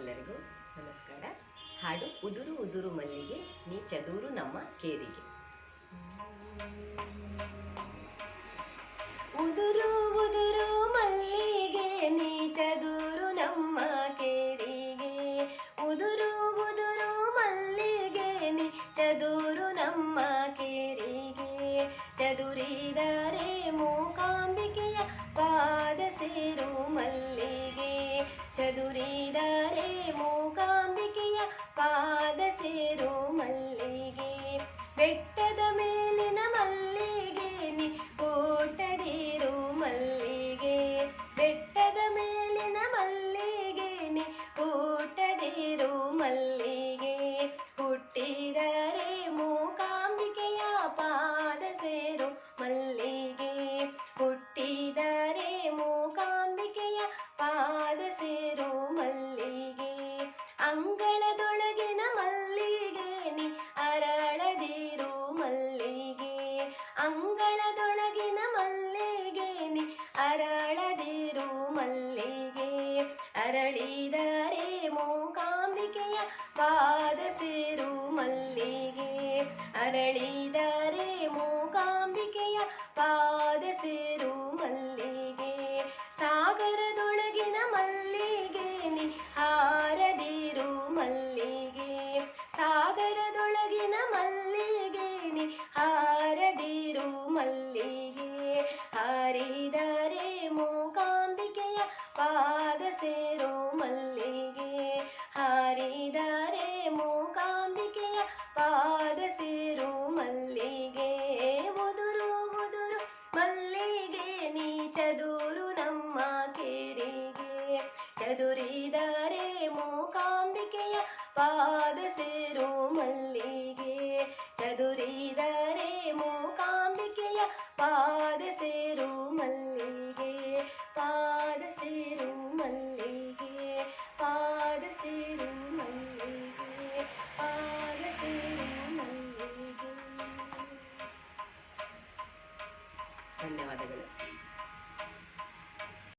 ಎಲ್ಲರಿಗೂ ನಮಸ್ಕಾರ. ಹಾಡು ಉದುರು ಉದುರು ಮಲ್ಲಿಗೆ, ನೀ ಚದೂರು ನಮ್ಮ ಕೇರಿಗೆ. ಉದುರು ಉದುರು ಮಲ್ಲಿಗೆ, ನೀ ಚದೂರು ನಮ್ಮ ಕೇರಿಗೆ. ಉದುರು ಉದುರು ಮಲ್ಲಿಗೆ, ನೀ ಚದೂರು ನಮ್ಮ ಕೇರಿಗೆ. ಚದುರಿದರೆ ಮೂಕಾಂಬಿಕೆಯ ಪಾದ ಸೇರು ಮಲ್ಲಿಗೆ ಮಲ್ಲಿಗೆ ಹುಟ್ಟಿದರೆ ಮೂಕಾಂಬಿಕೆಯ ಪಾದ ಸೇರು. ಮಲ್ಲಿಗೆ ಹುಟ್ಟಿದರೆ ಮೂಕಾಂಬಿಕೆಯ ಪಾದ ಸೇರು. ಮಲ್ಲಿಗೆ ಅಂಗಳದೊಳಗಿನ ಮಲ್ಲಿಗೆ ನಿ ಅರಳದಿರು. ಮಲ್ಲಿಗೆ ಅಂಗಳದೊಳಗಿನ ಮಲ್ಲಿಗೆ ನೀ ಅರಳದಿರು. ಮಲ್ಲಿಗೆ ಅರಳಿದರೆ ಮೂಕಾಂಬಿಕೆಯ ಪಾದ ಸೇರು ಮಲ್ಲಿಗೆ ಅರಳಿದರೆ ಮೂಕಾಂಬಿಕೆಯ ಪಾದ ಸೇರು ಮಲ್ಲಿಗೆ. ಸಾಗರದೊಳಗಿನ ಮಲ್ಲಿಗೆ ನಿ ಹಾರದಿರು ಮಲ್ಲಿಗೆ. ಸಾಗರದೊಳಗಿನ ಮಲ್ಲಿಗೆ ನಿ ಹಾರದಿರು ಮಲ್ಲಿಗೆ. ಹಾರಿದರೆ ಚದುರು ನಮ್ಮ ಕೆರೆಗೆ. ಚದುರಿದರೆ ಮೂಕಾಂಬಿಕೆಯ ಪಾದ ಸೇರು ಮಲ್ಲಿಗೆ. ಚದುರಿದರೆ ಮೂಕಾಂಬಿಕೆಯ ಪಾದ ಸೇರು ಮಲ್ಲಿಗೆ. ಪಾದ ಸೇರು ಮಲ್ಲಿಗೆ. ಪಾದ ಸೇರು ಮಲ್ಲಿಗೆ. ಪಾದ ಸೇರು ಮಲ್ಲಿಗೆ. ಧನ್ಯವಾದಗಳು.